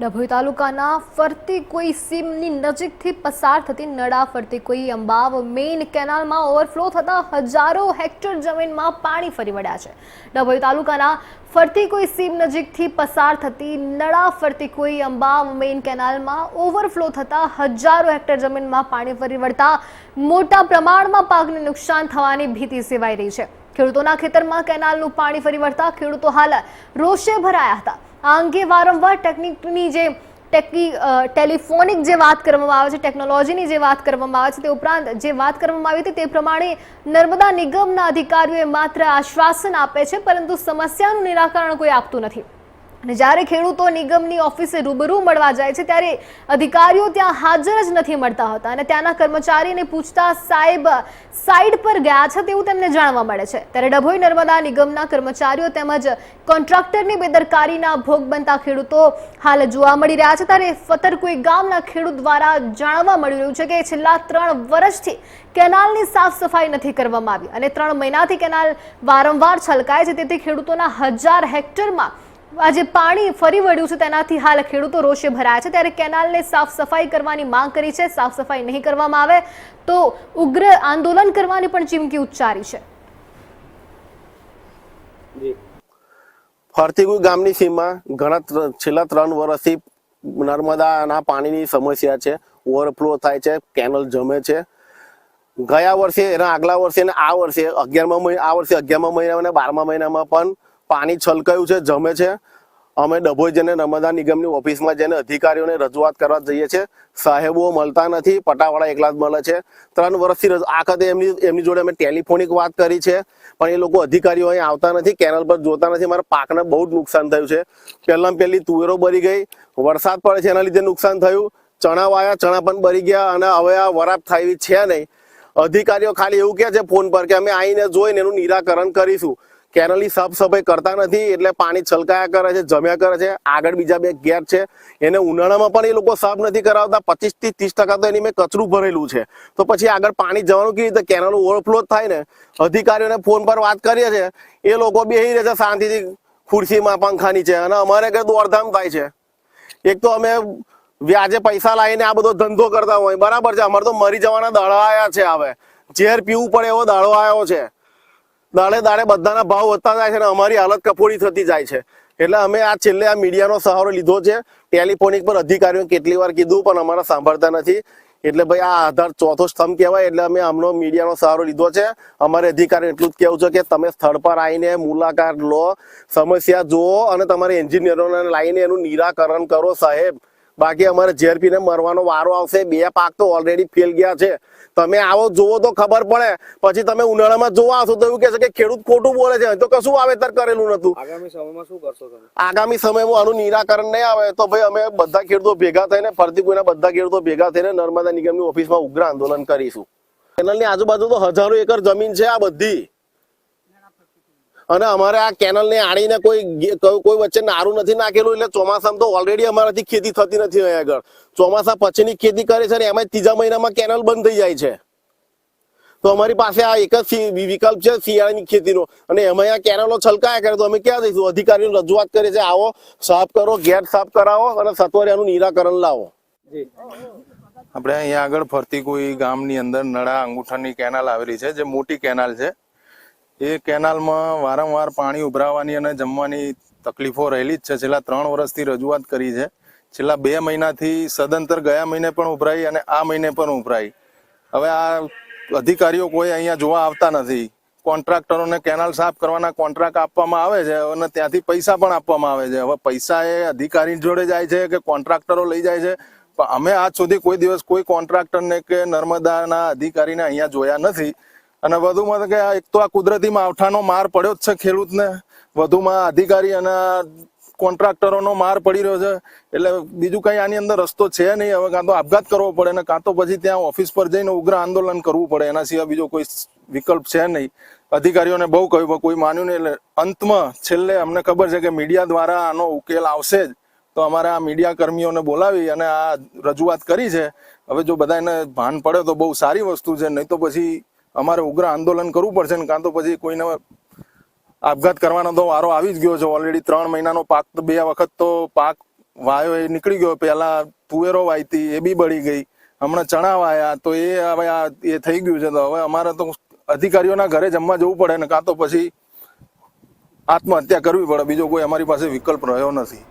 ડભોઈ તાલુકાના ફરતી કોઈ સીમની નજીકથી પસાર થતી નડા ફરતી કોઈ અંબાવ મેઇન કેનાલમાં ઓવરફ્લો થતા હજારો હેક્ટર જમીનમાં પાણી ફરી વળ્યા છે. ડભોઈ તાલુકાના ફરતી કોઈ સીમ નજીકથી પસાર થતી નડા ફરતી કોઈ અંબાવ મેઇન કેનાલમાં ઓવરફ્લો થતા હજારો હેક્ટર જમીનમાં પાણી ફરી વળતા મોટા પ્રમાણમાં પાકને નુકસાન થવાની ભીતિ સેવાઈ રહી છે. ખેડૂતોના ખેતરમાં કેનાલનું પાણી ફરી વળતા ખેડૂતો હાલ રોષે ભરાયા હતા. આ અંગે વારંવાર ટેકનિકની જે ટેકની ટેલિફોનિક જે વાત કરવામાં આવે છે, ટેકનોલોજીની જે વાત કરવામાં આવે છે, તે ઉપરાંત જે વાત કરવામાં આવી હતી તે પ્રમાણે નર્મદા નિગમના અધિકારીઓએ માત્ર આશ્વાસન આપે છે, પરંતુ સમસ્યાનું નિરાકરણ કોઈ આપતું નથી. અને જ્યારે ખેડૂતો નિગમની ઓફિસે રૂબરૂ મળવા જાય છે, ત્યારે અધિકારીઓ ત્યાં હાજર જ નથી મળતા હોતા અને ત્યાંના કર્મચારીને પૂછતા સાહેબ, સાઈડ પર ગયા છે? તેવું તેમને જાણવા મળે છે. ત્યારે ડભોઈ નર્મદા નિગમના કર્મચારીઓ તેમજ કોન્ટ્રાક્ટરની બેદરકારીના ભોગ બનતા ખેડૂતો હાલ જોવા મળી રહ્યા છે. ત્યારે ફતરકુઈ ગામના ખેડૂત દ્વારા જાણવા મળી રહ્યું છે કે છેલ્લા ત્રણ વર્ષથી કેનાલની સાફ સફાઈ નથી કરવામાં આવી અને ત્રણ મહિનાથી કેનાલ વારંવાર છલકાય છે. તેથી ખેડૂતોના હજાર હેક્ટરમાં આજે પાણી ફરી વળ્યું છે, તેનાથી હાલ ખેડૂતો રોષે ભરાયા છે. ત્યારે કેનાલને સાફ સફાઈ કરવાની માંગ કરી છે. સાફ સફાઈ નહીં કરવામાં આવે તો ઉગ્ર આંદોલન કરવાની પણ ચીમકી ઉચ્ચારી છે. ફરતીગુ ગામની સીમમાં ઘણા છેલ્લા ત્રણ વર્ષથી નર્મદાના પાણીની સમસ્યા છે. ઓવરફ્લો થાય છે, કેનલ જમે છે. ગયા વર્ષે એના આગલા વર્ષે આ વર્ષે અગિયારમા આ વર્ષે અગિયારમા મહિનામાં અને બારમા મહિનામાં પણ પાણી છલકાયું છે, જમે છે. અમે ડભોઈ જઈને નર્મદા નિગમની ઓફિસમાં જઈને અધિકારીઓને રજૂઆત કરવા જઈએ છીએ. સાહેબો મળતા નથી, પટાવાળા એકલા જ મળે છે. ત્રણ વર્ષથી આખતે એમની એમની જોડે અમે ટેલિફોનિક વાત કરી છે. પણ એ લોકો અધિકારીઓ અહીં આવતા નથી, કેનલ પર જોતા નથી. મારા પાકને બહુ જ નુકસાન થયું છે. પહેલાં પહેલી તુવેરો બરી ગઈ, વરસાદ પડે છે એના લીધે નુકસાન થયું. ચણા વાયા, ચણા પણ બરી ગયા અને હવે આ વરાપ થાય એવી છે નહીં. અધિકારીઓ ખાલી એવું કહે છે ફોન પર કે અમે આવીને જોઈને એનું નિરાકરણ કરીશું. કેનલની સાફ સફાઈ કરતા નથી, એટલે પાણી છલકાયા કરે છે, જમ્યા કરે છે. આગળ બીજા બે ગેર છે. એને ઉનાળામાં પણ એ લોકો સાફ નથી કરાવતા. પચીસથી ત્રીસ ટકા તો એની મેં કચરું ભરેલું છે. તો પછી આગળ પાણી જવાનું કેવી રીતે? કેનલ ઓવરફ્લો થાય ને. અધિકારીઓને ફોન પર વાત કરીએ છે એ લોકો બેસી રહે છે શાંતિથી ખુરશીમાં, પંખા નીચે. અને અમારે કે દોડધામ થાય છે. એક તો અમે વ્યાજે પૈસા લાવીને આ બધો ધંધો કરતા હોય. બરાબર છે. અમારે તો મરી જવાના દાડા આવ્યા છે હવે. ઝેર પીવું પડે એવો દાડો આવ્યો છે. દાડે દાડે બધાના ભાવ વધતા જાય છે અને અમારી હાલત કફોડી થતી જાય છે. એટલે અમે આ છેલ્લે આ મીડિયાનો સહારો લીધો છે. ટેલિફોનિક પર અધિકારીઓ કેટલી વાર કીધું પણ અમારા સાંભળતા નથી. એટલે ભાઈ આ આધાર ચોથો સ્તંભ કહેવાય એટલે અમે આમનો મીડિયાનો સહારો લીધો છે. અમારે અધિકારી એટલું જ કહેવું છે કે તમે સ્થળ પર આવીને મુલાકાત લો, સમસ્યા જુઓ અને તમારે એન્જિનિયરોને લાવીને એનું નિરાકરણ કરો સાહેબ. બાકી અમારે ઝેરપીને મરવાનો વારો આવશે. બે પાક તો ઓલરેડી ફેલ ગયા છે. તમે આવો જોવો તો ખબર પડે. પછી તમે ઉનાળામાં જોવા આવશો તો એવું કે છે કે ખેડૂત ખોટું બોલે છે. તો કશું વાવેતર કરેલું નતું. આગામી સમયમાં શું કરશો તમે? આગામી સમયમાં આનું નિરાકરણ નહીં આવે તો ભાઈ અમે બધા ખેડૂતો ભેગા થઈને ફરતી કોઈના બધા ખેડૂતો ભેગા થઈને નર્મદા નિગમની ઓફિસમાં ઉગ્ર આંદોલન કરીશું. કેનલની આજુબાજુ તો હજારો એકર જમીન છે આ બધી. અને અમારે આ કેનલને આડીને કોઈ કોઈ કોઈ વચ્ચે નારું નથી નાખેલું એટલે ચોમાસામાં તો ઓલરેડી અમારાથી ખેતી થતી નથી અહીંયા આગળ. ચોમાસા પછીની ખેતી કરે છે ને એમાં ત્રીજા મહિનામાં કેનલ બંધ થઈ જાય છે. તો અમારી પાસે આ એક જ વિકલ્પ છે શિયાળાની ખેતીનો. અને એમાં આ કેનલો છલકાયા કરે તો અમે ક્યાં જઈશું? અધિકારીઓ રજૂઆત કરે છે આવો સાફ કરો ગેટ સાફ કરાવો અને સત્વરે આનું નિરાકરણ લાવો. જી. આપણે અહીંયા આગળ ફરતી કોઈ ગામની અંદર નળા અંગૂઠાની કેનાલ આવેલી છે જે મોટી કેનાલ છે. એ કેનાલમાં વારંવાર પાણી ઉભરાવાની અને જમવાની તકલીફો રહેલી જ છે. છેલ્લા ત્રણ વર્ષથી રજૂઆત કરી છે. છેલ્લા બે મહિનાથી સદંતર ગયા મહિને પણ ઉભરાઈ અને આ મહિને પણ ઉભરાઈ. હવે આ અધિકારીઓ કોઈ અહીંયા જોવા આવતા નથી. કોન્ટ્રાક્ટરોને કેનાલ સાફ કરવાના કોન્ટ્રાક્ટ આપવામાં આવે છે અને ત્યાંથી પૈસા પણ આપવામાં આવે છે. હવે પૈસા એ અધિકારી જોડે જાય છે કે કોન્ટ્રાક્ટરો લઈ જાય છે. પણ અમે આજ સુધી કોઈ દિવસ કોઈ કોન્ટ્રાક્ટરને કે નર્મદાના અધિકારીને અહીંયા જોયા નથી. અને વધુમાં કે એક તો આ કુદરતી માવઠાનો માર પડ્યો જ છે ખેડૂતને. વધુમાં અધિકારી અને કોન્ટ્રાક્ટરોનો માર પડી રહ્યો છે. એટલે બીજું કઈ આની અંદર રસ્તો છે નહીં. હવે કાં તો આપઘાત કરવો પડે ને કાં તો પછી ત્યાં ઓફિસ પર જઈને ઉગ્ર આંદોલન કરવું પડે. એના સિવાય બીજો કોઈ વિકલ્પ છે નહીં. અધિકારીઓને બહુ કહ્યું કોઈ માન્યું નહીં. એટલે અંતમાં છેલ્લે અમને ખબર છે કે મીડિયા દ્વારા આનો ઉકેલ આવશે જ. તો અમારે આ મીડિયા કર્મીઓને બોલાવી અને આ રજૂઆત કરી છે. હવે જો બધા એને ભાન પડે તો બહુ સારી વસ્તુ છે. નહીં તો પછી અમારે ઉગ્ર આંદોલન કરવું પડશે ને કાં તો પછી કોઈને આપઘાત કરવાનો તો વારો આવી જ ગયો છે. ઓલરેડી ત્રણ મહિનાનો પાક તો બે વખત તો પાક વાયો એ નીકળી ગયો. પહેલા તુવેરો વાયતી, એ બી બળી ગઈ. હમણાં ચણા વાયા તો એ હવે આ એ થઈ ગયું છે. તો હવે અમારે તો અધિકારીઓના ઘરે જમવા જવું પડે ને કાં તો પછી આત્મહત્યા કરવી પડે. બીજો કોઈ અમારી પાસે વિકલ્પ રહ્યો નથી.